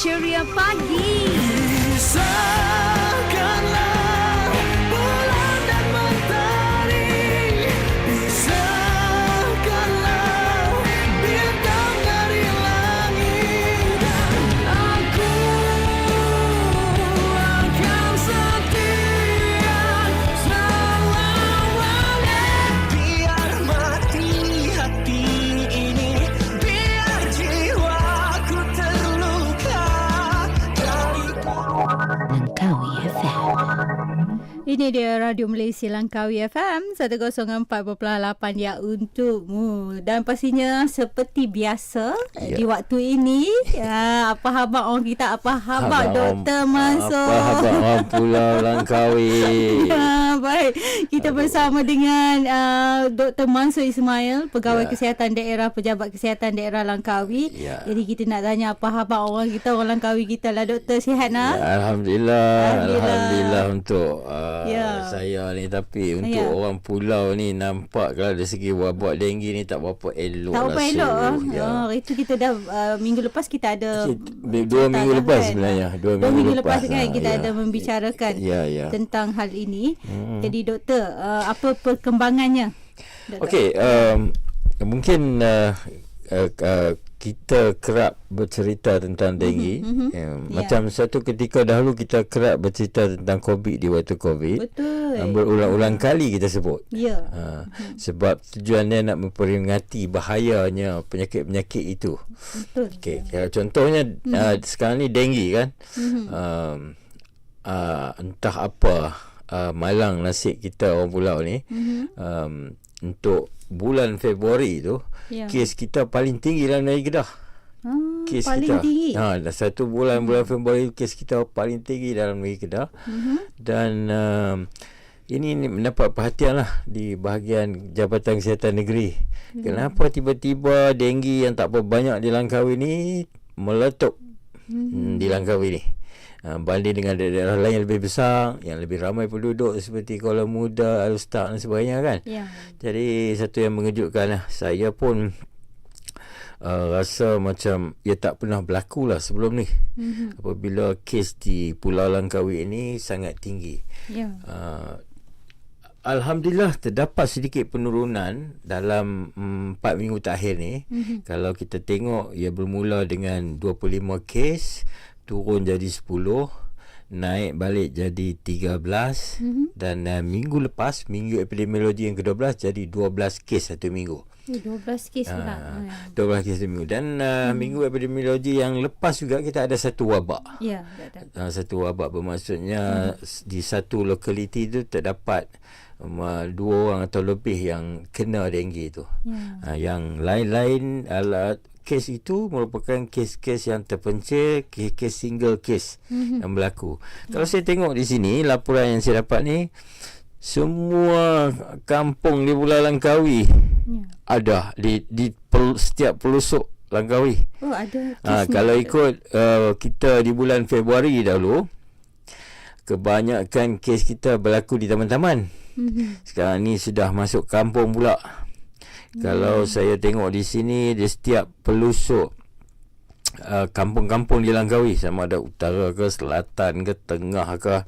Cheerio pagi! Isang Ini dia Radio Malaysia Langkawi FM 104.8 ya untukmu dan pastinya seperti biasa Ya. di waktu ini ya, apa khabar orang kita apa khabar doktor masuk Apa khabar orang Pulau Langkawi? Ah, baik. Kita bersama dengan uh, Dr. Mansur Ismail, Pegawai Ya. Kesihatan Daerah, Pejabat Kesihatan Daerah Langkawi. Ya. Jadi kita nak tanya apa khabar orang kita, orang Langkawi kita lah. Doktor sihat nak? Ya, Alhamdulillah, Alhamdulillah. Alhamdulillah untuk uh, Ya. Saya ni tapi untuk Ya. orang pulau ni nampak kalau dari segi wabak denggi ni tak berapa elok Tak lah. apa elok. ah. Ya. Oh, itu kita dah uh, minggu lepas kita ada Dua- minggu lepas kan? sebenarnya. Dua, Dua minggu lepas, lepas, kan ah, kita ya. ada membicarakan Ya, ya. tentang hal ini. Jadi doktor, uh, apa perkembangannya? Doktor? Okey, um, mungkin uh, uh, uh, kita kerap bercerita tentang mhm. Ya, Ya. Macam satu ketika dahulu kita kerap bercerita tentang COVID di waktu COVID. Betul. Uh, berulang-ulang kali kita sebut. Ya. Ha, sebab tujuannya nak memperingati bahayanya penyakit-penyakit itu. Betul. Okey, okay, contohnya mm-hmm. uh, sekarang ni denggi kan. Mhm. Um, uh, entah apa uh, malang nasib kita orang pulau ni. Mhm. Um, untuk bulan Februari tu, Ya. kes kita paling tinggi dalam negeri Kedah. Ah, Kes paling kita. tinggi. Ha, dah satu bulan bulan Februari kes kita paling tinggi dalam negeri Kedah. Mhm. Dan um, ini ni mendapat perhatian lah di bahagian Jabatan Kesihatan Negeri. Hmm. Kenapa tiba-tiba denggi yang tak apa banyak di Langkawi ni meletup hmm. di Langkawi ni. Uh, banding dengan daerah lain yang lebih besar, yang lebih ramai penduduk seperti Kuala Muda, Alustag dan sebagainya kan. Ya. Jadi satu yang mengejutkan lah. Saya pun uh, rasa macam ia tak pernah berlaku lah sebelum ni. Mhm. Apabila kes di Pulau Langkawi ini sangat tinggi. Ya. Uh, Alhamdulillah terdapat sedikit penurunan dalam mm, 4 minggu terakhir ni. Mhm. Kalau kita tengok ia bermula dengan 25 kes, turun jadi 10, naik balik jadi 13 Mhm. dan uh, minggu lepas minggu epidemiologi yang ke-12 jadi 12 kes satu minggu. Eh, 12 kes pula. Ah, Ah, 12 kes satu minggu dan uh, minggu epidemiologi yang lepas juga kita ada satu wabak. Ya, doktor. Uh, satu wabak bermaksudnya hmm. di satu lokaliti tu terdapat um, uh, dua orang atau lebih yang kena denggi tu. Ya. Uh, yang lain-lain adalah kes itu merupakan kes-kes yang terpencil, kes-kes single case mm-hmm. yang berlaku. Kalau saya tengok di sini laporan yang saya dapat ni semua kampung di Pulau Langkawi Ya. ada di di pel, setiap pelosok Langkawi. Oh, ada Ha, kalau ikut uh, kita di bulan Februari dahulu kebanyakan kes kita berlaku di taman-taman. Mhm. Sekarang ni sudah masuk kampung pula. Kalau saya tengok di sini di setiap pelosok uh, kampung-kampung di Langkawi sama ada utara ke selatan ke tengah ke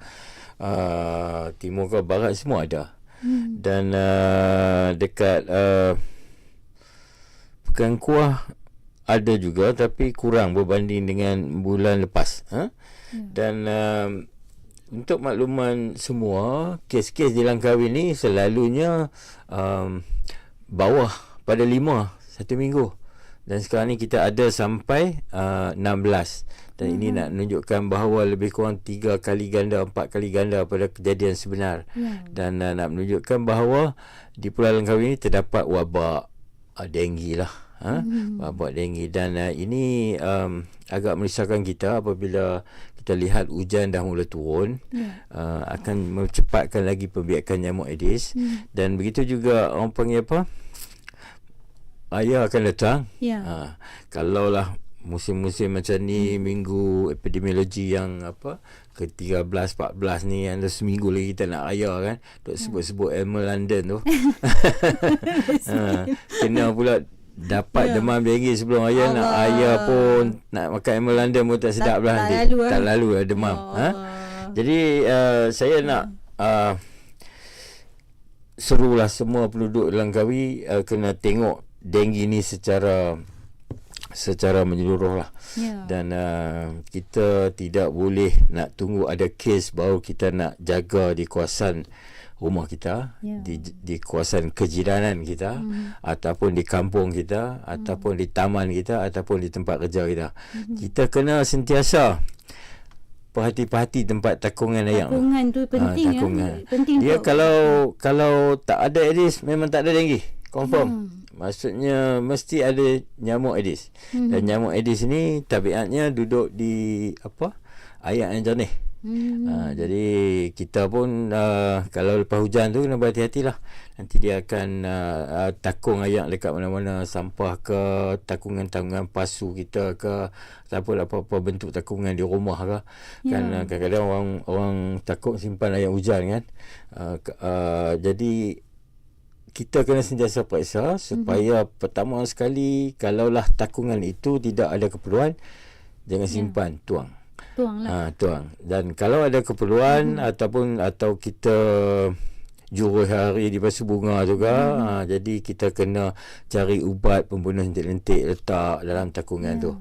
uh, timur ke barat semua ada. Hmm. Dan uh, dekat uh, Pekan Kuah ada juga tapi kurang berbanding dengan bulan lepas. Ha? Dan um, untuk makluman semua, kes-kes di Langkawi ni selalunya um, bawah pada lima satu minggu. Dan sekarang ni kita ada sampai uh, 16. Dan ini nak menunjukkan bahawa lebih kurang tiga kali ganda, empat kali ganda pada kejadian sebenar. Ya. Dan uh, nak menunjukkan bahawa di Pulau Langkawi ini terdapat wabak uh, denggi lah. Ha? Hmm. Wabak denggi. Dan uh, ini um, agak merisaukan kita apabila kita lihat hujan dah mula turun. Ya. Uh, akan memcepatkan lagi pembiakan nyamuk Aedes. Hmm. Dan begitu juga orang panggil apa? Ayah akan datang. Ya. Ha, kalaulah musim-musim macam ni hmm. minggu epidemiologi yang apa ke-13 14 ni yang dah seminggu lagi kita nak raya kan duk sebut-sebut Elmer London tu ha, kena pula dapat Ya. demam denggi sebelum ayah nak Allah. ayah pun nak makan animal London pun tak sedap Tak- lah tak nanti. lalu, tak eh? lalu lah demam Ya ha? Jadi uh, saya nak uh, serulah semua penduduk Langkawi uh, kena tengok denggi ni secara secara menyeluruh lah Ya. dan uh, kita tidak boleh nak tunggu ada kes baru kita nak jaga di kawasan rumah kita Ya. di di kawasan kejiranan kita Hmm. ataupun di kampung kita ataupun di taman kita ataupun di tempat kerja kita Hmm. kita kena sentiasa perhati-perhati tempat takungan ayam. Takungan tu penting Ah, ya. takungan. Penting Dia kalau kalau tak ada Aedes memang tak ada denggi. Confirm. Hmm. Maksudnya mesti ada nyamuk Aedes. Hmm. Dan nyamuk Aedes ni tabiatnya duduk di apa? Air yang jernih. Hmm. Ha, jadi kita pun uh, kalau lepas hujan tu kena berhati-hati lah. Nanti dia akan uh, uh, takung ayak dekat mana-mana sampah ke takungan-takungan pasu kita ke ataupun apa-apa bentuk takungan di rumah ke. Kan uh, kadang-kadang orang orang takut simpan air hujan kan. Uh, uh, jadi kita kena sentiasa periksa supaya mm-hmm. pertama sekali kalaulah takungan itu tidak ada keperluan jangan simpan tuang. Tuang lah. Ha, tuang. Dan kalau ada keperluan hmm. ataupun atau kita jurus hari di basuh bunga juga, hmm. ha, jadi kita kena cari ubat pembunuh lentik-lentik letak dalam takungan tu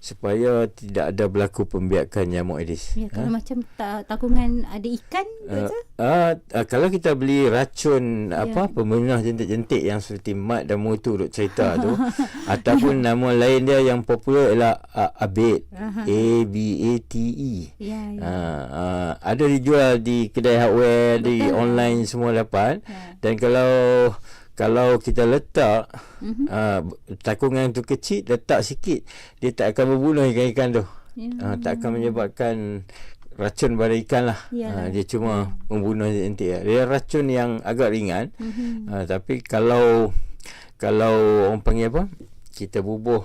supaya tidak ada berlaku pembiakan nyamuk Aedes. Ya, kalau macam ta- takungan ada ikan Uh, betul? uh, uh, kalau kita beli racun Ya. apa pemunah jentik-jentik yang seperti mat dan mutu duk cerita tu ataupun nama lain dia yang popular ialah uh, abet Aha. A B A T E Ya, ya. uh, uh, ada dijual di kedai hardware di online semua dapat Ya. dan kalau kalau kita letak Mhm. uh, takungan tu kecil letak sikit dia tak akan membunuh ikan-ikan tu Ya. uh, tak akan menyebabkan racun pada ikan lah. Ya. Uh, dia cuma membunuh jentik. Dia racun yang agak ringan. Mhm. Uh, tapi kalau kalau orang panggil apa? Kita bubuh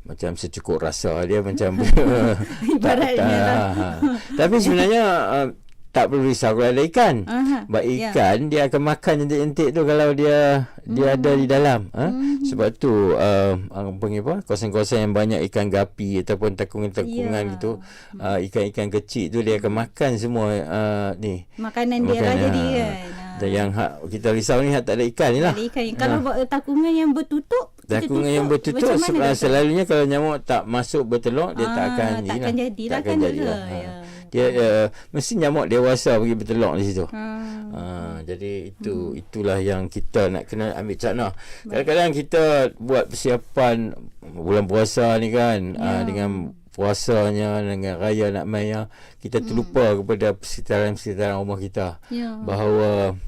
macam secukup rasa dia macam Ibaratnya lah. ha. Tapi sebenarnya uh, tak perlu risau kalau ada ikan. Aha, Sebab ya. ikan dia akan makan jentik-jentik tu kalau dia dia ada di dalam. Ha? Hmm. Sebab tu uh, orang panggil apa? Kawasan-kawasan yang banyak ikan gapi ataupun takungan-takungan Ya. gitu. Uh, ikan-ikan kecil tu dia akan makan semua uh, ni. Makanan dia lah jadi ha. kan. Dan yang hak kita risau ni hak tak ada ikan ni lah. Ada ikan. Kalau buat takungan yang bertutup, Takungan yang tutup, bertutup selalunya kalau nyamuk tak masuk bertelur dia tak Ah, akan tak akan jadilah tak akan kan, jadilah. Ha. Ya. Dia uh, mesti nyamuk dewasa pergi bertelur di situ. Ha. Ha, jadi itu hmm. itulah yang kita nak kena ambil cakna. Kadang-kadang kita buat persiapan bulan puasa ni kan ya. uh, dengan puasanya dengan raya nak mai ya, kita terlupa kepada persekitaran-persekitaran rumah kita Ya. bahawa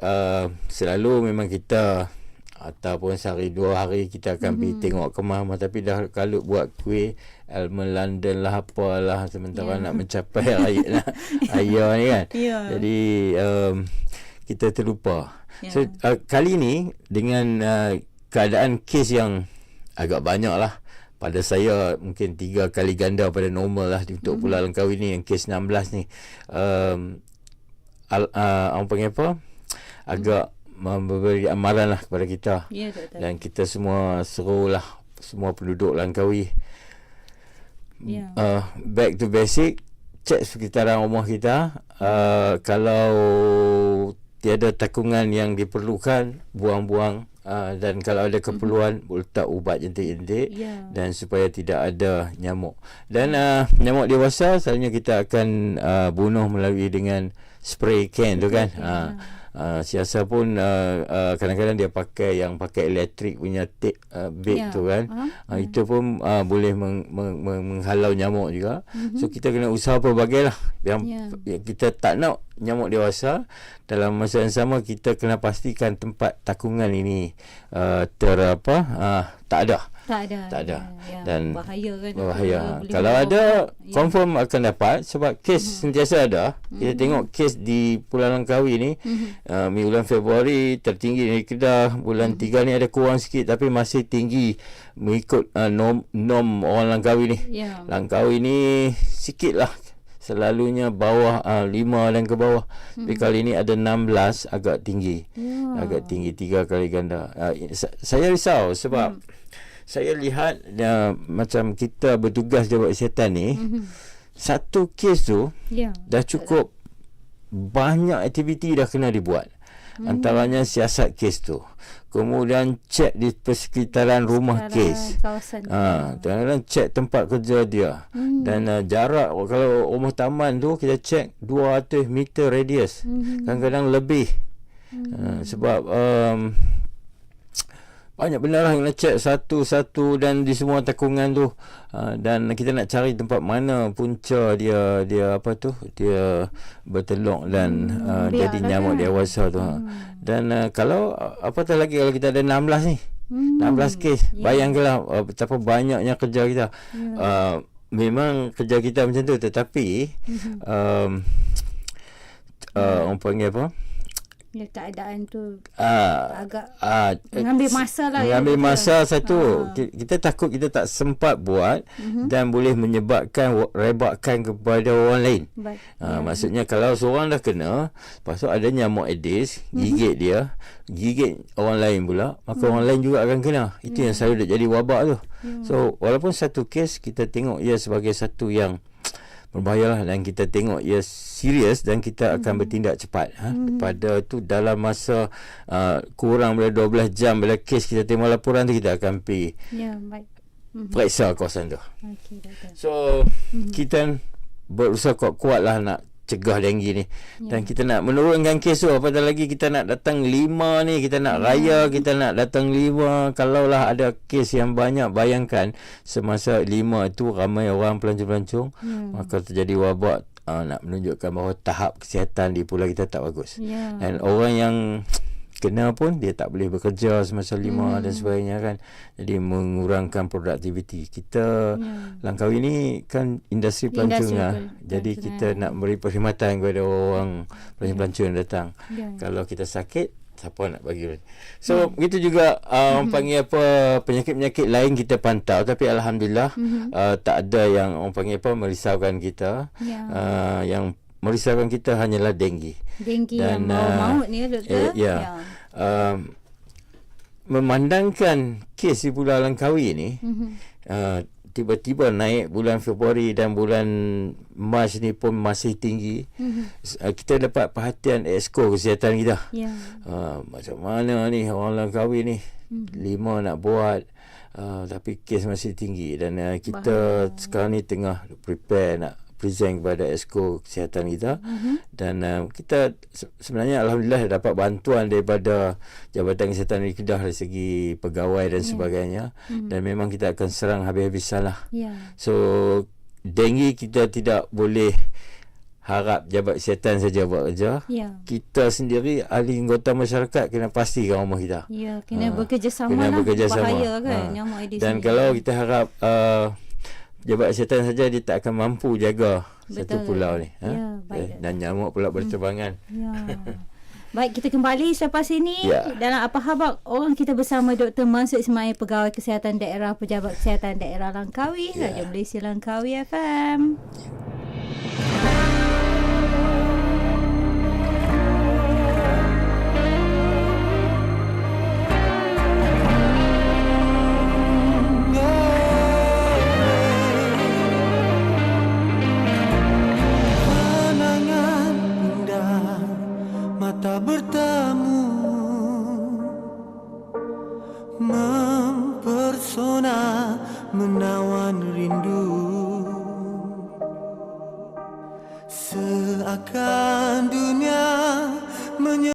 uh, selalu memang kita ataupun sehari dua hari kita akan pergi tengok kemah tapi dah kalau buat kuih Elmer London lah apalah sementara Ya. nak mencapai raya lah, raya ni kan Ya. jadi um, kita terlupa Ya. so uh, kali ni dengan uh, keadaan kes yang agak banyak lah pada saya mungkin tiga kali ganda pada normal lah untuk Pulau Langkawi ni yang kes 16 ni um, al, uh, orang panggil apa agak memberi amaran lah kepada kita Ya, doktor. dan kita semua serulah semua penduduk Langkawi Ya. uh, back to basic cek sekitaran rumah kita uh, kalau tiada takungan yang diperlukan buang-buang uh, dan kalau ada keperluan mm-hmm. letak ubat jentik-jentik Ya. dan supaya tidak ada nyamuk dan uh, nyamuk dewasa selalunya kita akan uh, bunuh melalui dengan spray can tu kan can, uh, uh, siasa pun uh, uh, kadang-kadang dia pakai yang pakai elektrik punya tape uh, bait Ya. tu kan Ah, uh, itu pun uh, boleh meng, meng, meng, menghalau nyamuk juga Mhm. so kita kena usaha pelbagai lah yang, Ya. yang kita tak nak nyamuk dewasa dalam masa yang sama kita kena pastikan tempat takungan ini uh, ter apa uh, tak ada Tak ada. tak ada. Ya. Dan bahaya kan. Bahaya. Kalau ada. Ya. confirm akan dapat sebab kes Mhm. sentiasa ada. Kita tengok kes di Pulau Langkawi ni Mhm. uh, bulan Februari tertinggi di Kedah, bulan Mhm. 3 ni ada kurang sikit tapi masih tinggi mengikut uh, norm norm orang Langkawi ni. Ya. Langkawi ni sikit lah selalunya bawah uh, 5 dan ke bawah. Hmm. Tapi kali ni ada 16 agak tinggi. Ya. Agak tinggi tiga kali ganda. Uh, sa- saya risau sebab hmm. Saya lihat uh, macam kita bertugas jawab kesihatan ni hmm. satu kes tu Ya. dah cukup banyak aktiviti dah kena dibuat. Hmm. Antaranya siasat kes tu. Kemudian cek di persekitaran rumah Secara kes. Kawasan. Ha, kadang-kadang cek tempat kerja dia. Hmm. Dan uh, jarak kalau rumah taman tu kita cek 200 meter radius. Hmm. Kadang-kadang lebih. Hmm. Uh, sebab um, banyak benda lah yang nak cek satu-satu dan di semua takungan tu uh, dan kita nak cari tempat mana punca dia dia apa tu dia berteluk dan hmm, uh, jadi nyamuk kan? dewasa tu hmm. dan uh, kalau apatah lagi kalau kita ada 16 ni Hmm. 16 kes Ya. bayangkanlah uh, betapa banyaknya kerja kita Ya. uh, memang kerja kita macam tu tetapi Mhm. um, uh, orang panggil apa Ya, keadaan tu uh, agak uh, mengambil masa lah. ya, mengambil masa satu Ah. Ki- kita takut kita tak sempat buat Mhm. dan boleh menyebabkan rebakkan kepada orang lain Baik. Ha, maksudnya kalau seorang dah kena lepas tu ada nyamuk Aedes Mhm. gigit dia gigit orang lain pula maka Mhm. orang lain juga akan kena itu yang selalu dah jadi wabak tu Ya. so walaupun satu kes kita tengok ia sebagai satu yang berbahayalah dan kita tengok ia serius dan kita akan bertindak cepat ha? pada tu dalam masa uh, kurang daripada 12 jam bila kes kita terima laporan tu kita akan pergi Ya, baik. Mhm. periksa kawasan tu Okey, doktor. So kita berusaha kuat-kuat lah nak cegah denggi ni. Dan kita nak menurunkan kes tu. Apatah lagi kita nak datang lima ni. Kita nak raya. Kita nak datang lima. Kalaulah ada kes yang banyak. Bayangkan semasa lima tu ramai orang pelancong-pelancong. Hmm. Maka terjadi wabak. Uh, nak menunjukkan bahawa tahap kesihatan di pulau kita tak bagus. Ya. Dan orang yang kena pun dia tak boleh bekerja semasa lima hmm. dan sebagainya kan. Jadi mengurangkan produktiviti. Kita Ya. Langkawi ni kan industri pelancongan. pel- Jadi pelancongan. kita nak beri perkhidmatan kepada orang pelancong-pelancong yang datang. Ya. Kalau kita sakit siapa nak bagi So begitu juga uh, orang panggil apa penyakit-penyakit lain kita pantau tapi alhamdulillah uh, tak ada yang orang panggil apa merisaukan kita. Ya. Uh, yang merisaukan kita hanyalah denggi. Dengki Dan, yang ah, maut ni ya, doktor. Eh, ya. Um, memandangkan kes di Pulau Langkawi ni Mhm. uh, tiba-tiba naik bulan Februari dan bulan Mac ni pun masih tinggi. Mhm. Uh, kita dapat perhatian Exco kesihatan kita. Ya. Uh, macam mana ni orang Langkawi ni Hmm. lima nak buat uh, tapi kes masih tinggi dan uh, kita Bahaya. sekarang ni tengah prepare nak present kepada Exco kesihatan kita Mhm. dan uh, kita se- sebenarnya alhamdulillah dapat bantuan daripada Jabatan Kesihatan di Kedah dari segi pegawai dan sebagainya Mhm. dan memang kita akan serang habis-habisan lah. Ya. So denggi kita tidak boleh harap Jabat Kesihatan saja buat kerja. Ya. Kita sendiri ahli anggota masyarakat kena pastikan rumah kita. Ya, kena Ah, bekerjasama kena lah. bekerjasama. Bahaya kan Ah. nyamuk Aedes Dan ni. kalau kita harap uh, Jabat Kesihatan saja dia tak akan mampu jaga satu Betul. pulau ni. Ha? Ya, baik. Eh, dan nyamuk pula berterbangan. Ya. Baik, kita kembali selepas ini Ya. dalam apa khabar orang kita bersama Dr. Mansur Ismail Pegawai Kesihatan Daerah Pejabat Kesihatan Daerah Langkawi, Ya. Radio Malaysia Langkawi FM. Pandangan